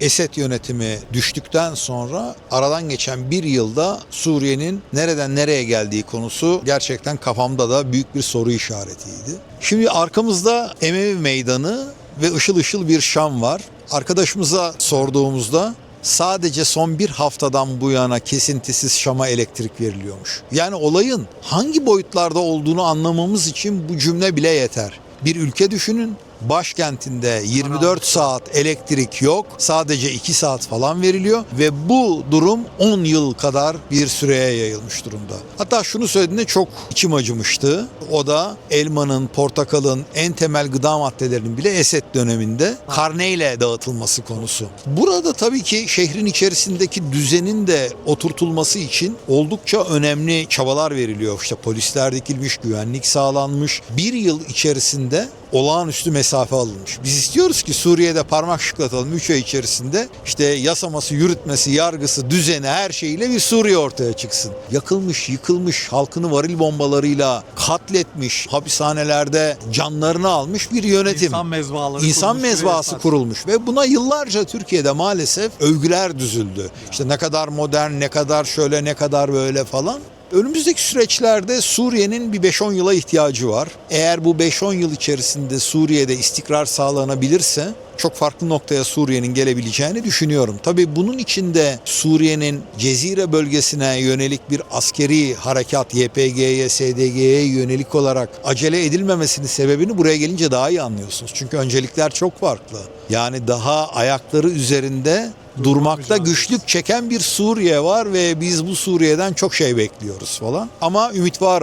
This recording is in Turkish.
Esed yönetimi düştükten sonra aradan geçen bir yılda Suriye'nin nereden nereye geldiği konusu gerçekten kafamda da büyük bir soru işaretiydi. Şimdi arkamızda Emevi Meydanı ve ışıl ışıl bir Şam var. Arkadaşımıza sorduğumuzda sadece son bir haftadan bu yana kesintisiz Şam'a elektrik veriliyormuş. Yani olayın hangi boyutlarda olduğunu anlamamız için bu cümle bile yeter. Bir ülke düşünün. Başkentinde 24 saat elektrik yok. Sadece 2 saat falan veriliyor ve bu durum 10 yıl kadar bir süreye yayılmış durumda. Hatta şunu söylediğinde çok içim acımıştı. O da elmanın, portakalın en temel gıda maddelerinin bile Esed döneminde karneyle dağıtılması konusu. Burada tabii ki şehrin içerisindeki düzenin de oturtulması için oldukça önemli çabalar veriliyor. İşte polisler dikilmiş, güvenlik sağlanmış. Bir yıl içerisinde olağanüstü mesafe alınmış. Biz istiyoruz ki Suriye'de parmak şıklatalım 3 ay içerisinde işte yasaması, yürütmesi, yargısı, düzeni her şeyiyle bir Suriye ortaya çıksın. Yakılmış, yıkılmış, halkını varil bombalarıyla katletmiş, hapishanelerde canlarını almış bir yönetim. İnsan mezbahaları İnsan kurulmuş, mezbahası kurulmuş ve buna yıllarca Türkiye'de maalesef övgüler düzüldü. İşte ne kadar modern, ne kadar şöyle, ne kadar böyle falan. Önümüzdeki süreçlerde Suriye'nin bir 5-10 yıla ihtiyacı var. Eğer bu 5-10 yıl içerisinde Suriye'de istikrar sağlanabilirse çok farklı noktaya Suriye'nin gelebileceğini düşünüyorum. Tabii bunun içinde Suriye'nin Cezire bölgesine yönelik bir askeri harekat YPG'ye, SDG'ye yönelik olarak acele edilmemesinin sebebini buraya gelince daha iyi anlıyorsunuz. Çünkü öncelikler çok farklı. Yani daha ayakları üzerinde durmakta güçlük çeken bir Suriye var ve biz bu Suriye'den çok şey bekliyoruz falan. Ama ümit var